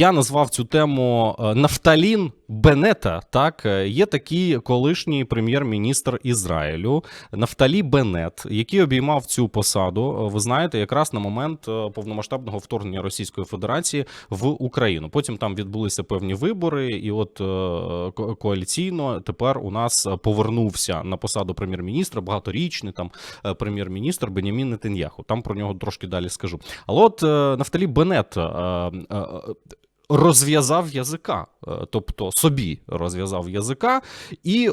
я назвав цю тему е, Нафталін Бенета. Так, Е, є такий колишній прем'єр-міністр Ізраїлю Нафталі Бенет, який обіймав цю посаду. е, Ви знаєте, якраз на момент повномасштабного вторгнення Російської Федерації в Україну. Потім там відбулися певні вибори, і от коаліційно тепер у нас повернувся на посаду прем'єр-міністра багаторічний там прем'єр-міністр Бенямін Нетаньяху. Там про нього трошки далі скажу. Але от Нафталі Бенет розв'язав язика, е, тобто собі розв'язав язика, і е,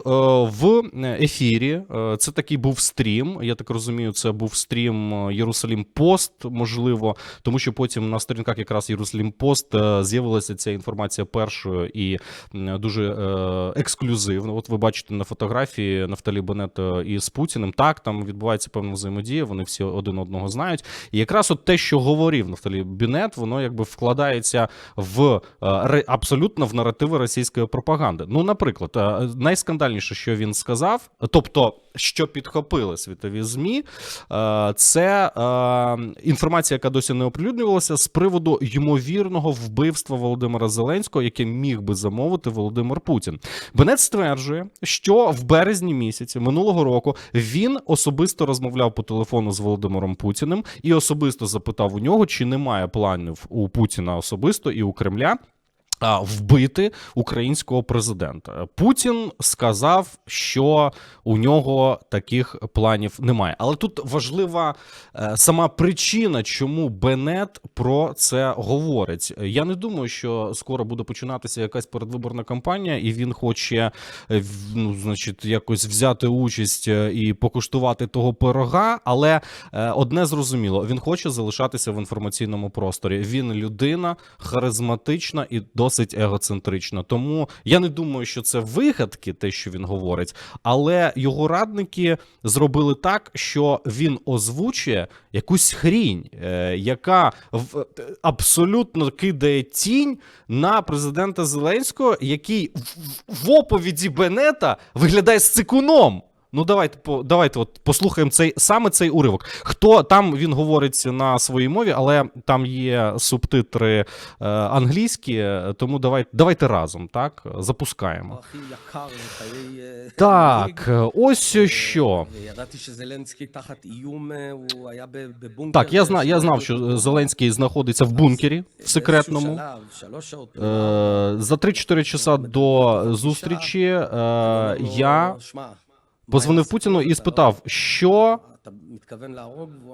в ефірі е, це такий був стрім. Я так розумію, це був стрім Єрусалім Пост, можливо, тому що потім на сторінках якраз Єрусалім Пост з'явилася ця інформація першою і дуже ексклюзивно. От ви бачите на фотографії Нафталі Бенет із Путіним. Так, там відбувається певна взаємодія, вони всі один одного знають. І якраз от те, що говорив Нафталі Бенет, воно якби вкладається в е, абсолютно в наративи російської пропаганди. Ну, наприклад, е, найскандальніше, що він сказав, тобто, що підхопили світові змі, е, це інформація, яка досі не оприлюднювалася з приводу ймовірного вбивства Володимира Зеленського, яке міг би замовити Володимир Путін. Бенет стверджує, що в березні місяці минулого року він особисто розмовляв по телефону з Володимиром Путіним і особисто запитав у нього, чи немає планів у Путіна особисто і у Кремля. А, Вбити українського президента Путін сказав, що у нього таких планів немає. Але тут важлива е, сама причина, чому Бенет про це говорить. Я не думаю, що скоро буде починатися якась передвиборна кампанія, і він хоче е, ну, значить, якось взяти участь е, і покуштувати того пирога. Але одне зрозуміло: він хоче залишатися в інформаційному просторі. Він людина харизматична і досить егоцентрична. Тому я не думаю, що це вигадки, те, що він говорить, але його радники зробили так, що він озвучує якусь хрінь, е, яка абсолютно кидає тінь на президента Зеленського, який в, оповіді Бенета виглядає сцикуном. Ну, давайте по давайте от послухаємо цей саме цей уривок. Хто там він говорить на своїй мові, але там є субтитри е, англійські, тому давайте давайте разом так запускаємо. Так, ось що Так, я знав, я знав, що е, Зеленський знаходиться в бункері в секретному. Е, за 3-4 часа до зустрічі е, я. Позвонив Путіну і спитав, що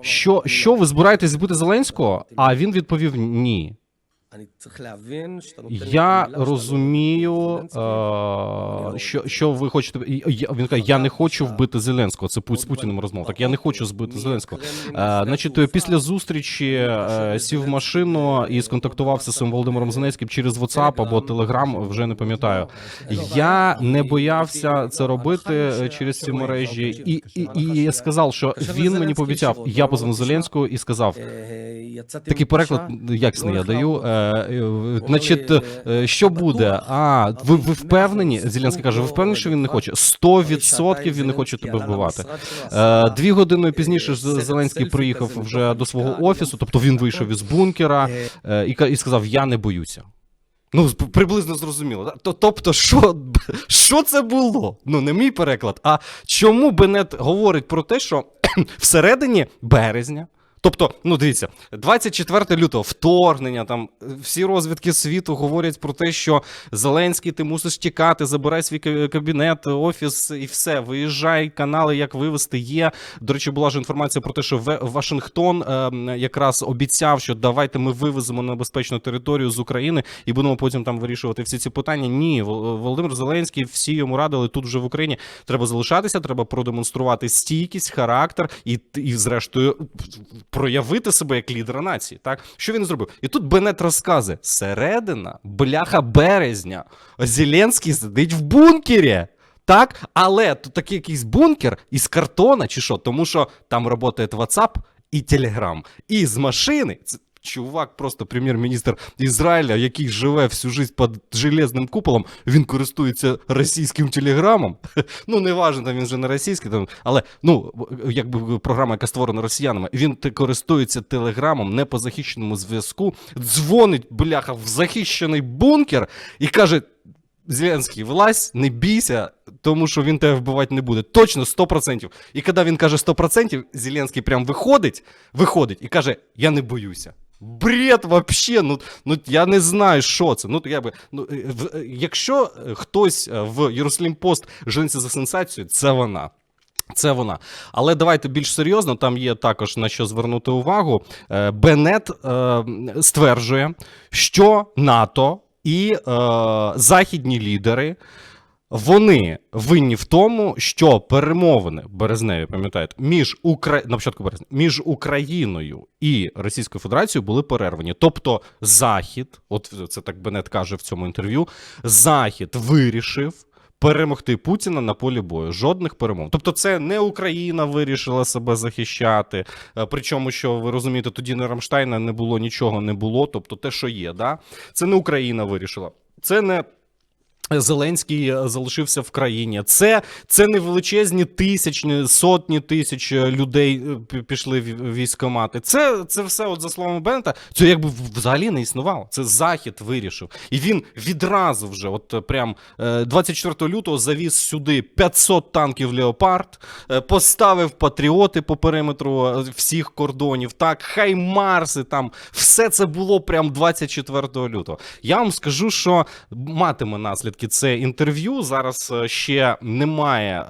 що, що ви збираєтесь збити Зеленського? А він відповів ні. אני צריך להבין שאתה נותן לי את Я המילה שאתה לא розумію, הורג את Зеленського. е, що, що ви хочете. і- і- Він каже, я не хочу вбити Зеленського. Це Пу- з Путіним розмова. Так я не хочу збити Зеленського. Е, Значить, після зустрічі е, сів в машину і сконтактувався з цим Володимиром Зеленським через WhatsApp або Telegram, вже не пам'ятаю. Я не боявся це робити е, через ці мережі, і, і, і я сказав, що він мені пообіцяв. Я позвонив Зеленського і сказав. Е, יצאתי Такий переклад מפגישה, якісний я לא даю. Е, е, значить, е, що буде? А ви ви впевнені? Зеленський каже, ви впевнені, що він не хоче? 100% він не хоче тебе вбивати. Дві години пізніше Зеленський приїхав вже до свого офісу, тобто він вийшов із бункера і сказав: Я не боюся. Ну, приблизно зрозуміло. Тобто, що що це було? Ну, не мій переклад. А чому Бенет говорить про те, що всередині березня? Тобто, ну дивіться, 24 лютого вторгнення, там всі розвідки світу говорять про те, що Зеленський, ти мусиш тікати, забирай свій кабінет, офіс і все. Виїжджай, канали, як вивести є. До речі, була ж інформація про те, що Вашингтон е, якраз обіцяв, що давайте ми вивеземо на безпечну територію з України і будемо потім там вирішувати всі ці питання. Ні, Володимир Зеленський, всі йому радили тут вже в Україні. Треба залишатися, треба продемонструвати стійкість, характер і, і зрештою проявити себе як лідера нації. Так що він зробив? І тут Бенет розказує: середина, бляха березня. Зеленський сидить в бункері. Так, але тут такий якийсь бункер із картона чи що, тому що там працює WhatsApp і Telegram. І з машини. це- чувак, просто прем'єр-міністр Ізраїля, який живе всю життя під железним куполом, він користується російським телеграмом. Ну, не важно, він же не російський, там, але ну, якби програма, яка створена росіянами, він користується телеграмом не по захищеному зв'язку, дзвонить, бляха, в захищений бункер і каже: Зеленський, влазь, не бійся, тому що він тебе вбивати не буде. Точно 100%. І коли він каже 100%, Зеленський прям виходить, виходить і каже: Я не боюся. Бред вообще, ну, ну я не знаю, що це. Ну, я би, ну, е, в- е, якщо хтось е, в Єрусалім Пост жениться за сенсацію, це вона. Це вона. Але давайте більш серйозно. Там є також на що звернути увагу. Е, Беннет е, стверджує, що НАТО і е, західні лідери. Вони винні в тому, що перемовини березневі, пам'ятаєте, між Укра... на початку березня, між Україною і Російською Федерацією були перервані. Тобто Захід, от це так Бенет каже в цьому інтерв'ю, Захід вирішив перемогти Путіна на полі бою. Жодних перемог. Тобто, це не Україна вирішила себе захищати. е, Причому, що ви розумієте, тоді не Рамштайна не було нічого, не було. Тобто, те, що є, да? це не Україна вирішила. Це не. Зеленський е, залишився в країні. Це, це не величезні тисячні, сотні тисяч е, людей е, пішли в військомати. Це, це все, от за словами Бента, це якби взагалі не існувало. Це Захід вирішив. І він відразу вже, от прям е, 24 лютого, завіз сюди 500 танків Леопард, поставив патріоти по периметру всіх кордонів. Так, хай Марси там. Все це було прям 24 лютого. Я вам скажу, що матиме наслідки це інтерв'ю. Зараз е, ще немає е,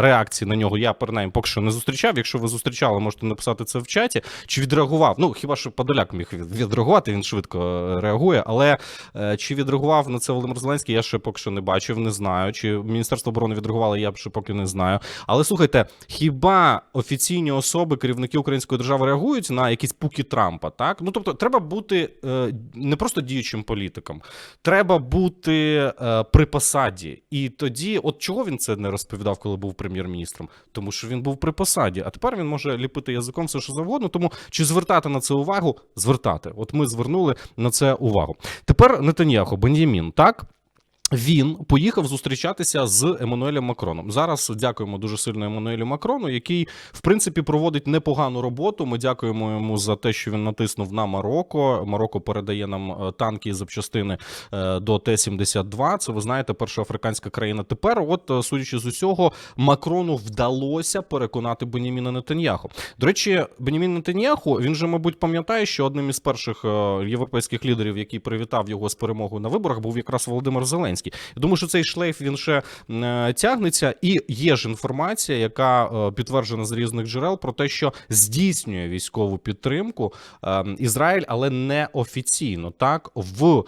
реакції на нього. Я принаймні поки що не зустрічав. Якщо ви зустрічали, можете написати це в чаті. Чи відреагував? Ну хіба що Подоляк міг відреагувати, він швидко е, реагує. Але е, чи відреагував на це Володимир Зеленський, я ще поки що не бачив, не знаю. Чи Міністерство оборони відреагувало, я ще поки не знаю. Але слухайте, хіба офіційні особи, керівники української держави реагують на якісь пуки Трампа? Так, ну тобто, треба бути е, не просто діючим політиком, треба бути е, при посаді. І тоді, от чого він це не розповідав, коли був прем'єр-міністром? Тому що він був при посаді, а тепер він може ліпити язиком все, що завгодно. Тому чи звертати на це увагу? Звертати. От ми звернули на це увагу. Тепер Нетаньяху, Бен'ямін, так? Він поїхав зустрічатися з Еммануелем Макроном. Зараз дякуємо дуже сильно Еммануелю Макрону, який в принципі проводить непогану роботу. Ми дякуємо йому за те, що він натиснув на Марокко. Марокко передає нам е, танки і запчастини е, до Т-72. Це ви знаєте, перша африканська країна. Тепер, от е, судячи з усього, Макрону вдалося переконати Беніміна Нетаньяху. До речі, Бенімін Нетаньяху, він же, мабуть, пам'ятає, що одним із перших європейських лідерів, який привітав його з перемогою на виборах, був якраз Володимир Зеленський. Я думаю, що цей шлейф він ще е, тягнеться, і є ж інформація, яка е, підтверджена з різних джерел про те, що здійснює військову підтримку е, Ізраїль, але не офіційно. Так в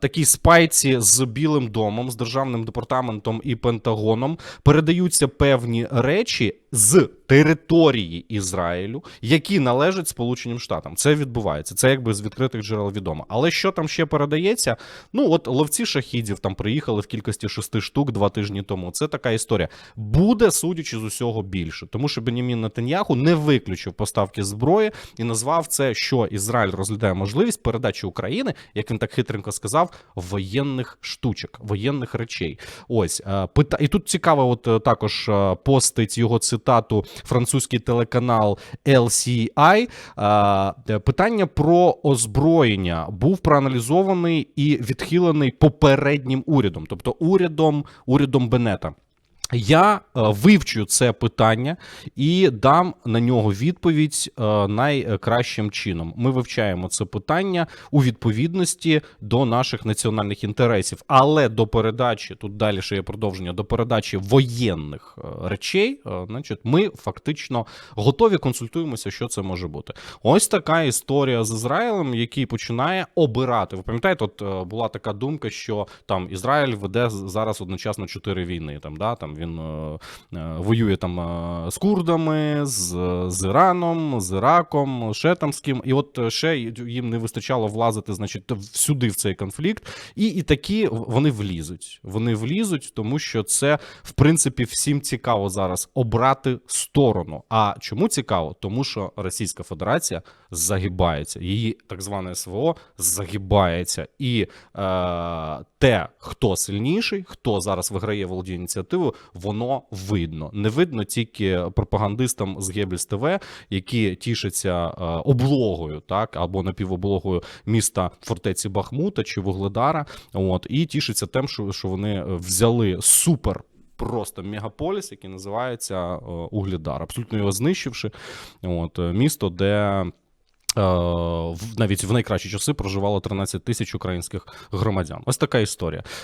такій спайці з Білим домом, з державним департаментом і Пентагоном передаються певні речі з території Ізраїлю, які належать Сполученим Штатам. Це відбувається. Це якби з відкритих джерел відомо. Але що там ще передається? Ну от ловці шахідів там приїхали в кількості шести штук два тижні тому. Це така історія. Буде, судячи з усього, більше, тому що Бенімін Нетаньяху не виключив поставки зброї і назвав це, що Ізраїль розглядає можливість передачі України, як він так хитренько сказав, воєнних штучок, воєнних речей. Ось е, пита... і тут цікаво, от е, також е, постить його цитату французький телеканал LCI. Е, Питання про озброєння був проаналізований і відхилений попереднім урядом, тобто урядом урядом Бенета. Я е, вивчу це питання і дам на нього відповідь е, найкращим чином. Ми вивчаємо це питання у відповідності до наших національних інтересів, але до передачі тут далі є продовження до передачі воєнних е, речей. Значить, ми фактично готові консультуємося, що це може бути. Ось така історія з Ізраїлем, який починає обирати. Ви пам'ятаєте, от була така думка, що там Ізраїль веде зараз одночасно чотири війни. Там да там він е, е, воює там е, з курдами, з, з Іраном, з Іраком, ще там з ким. І от ще їм не вистачало влазити, значить, всюди в цей конфлікт. І, і такі вони влізуть. Вони влізуть, тому що це, в принципі, всім цікаво зараз обрати сторону. А чому цікаво? Тому що Російська Федерація загибається, її так зване СВО загибається. І е, те, хто сильніший, хто зараз виграє володіє ініціативою, воно видно. Не видно тільки пропагандистам з Гебельс ТВ, які тішаться е, облогою, так або напівоблогою міста фортеці Бахмута чи Вугледара. От і тішаться тим, що, що вони е, взяли супер. Просто мегаполіс, який називається е, Угледар, абсолютно його знищивши. От місто, де навіть в найкращі часи проживало 13 тисяч українських громадян. Ось така історія.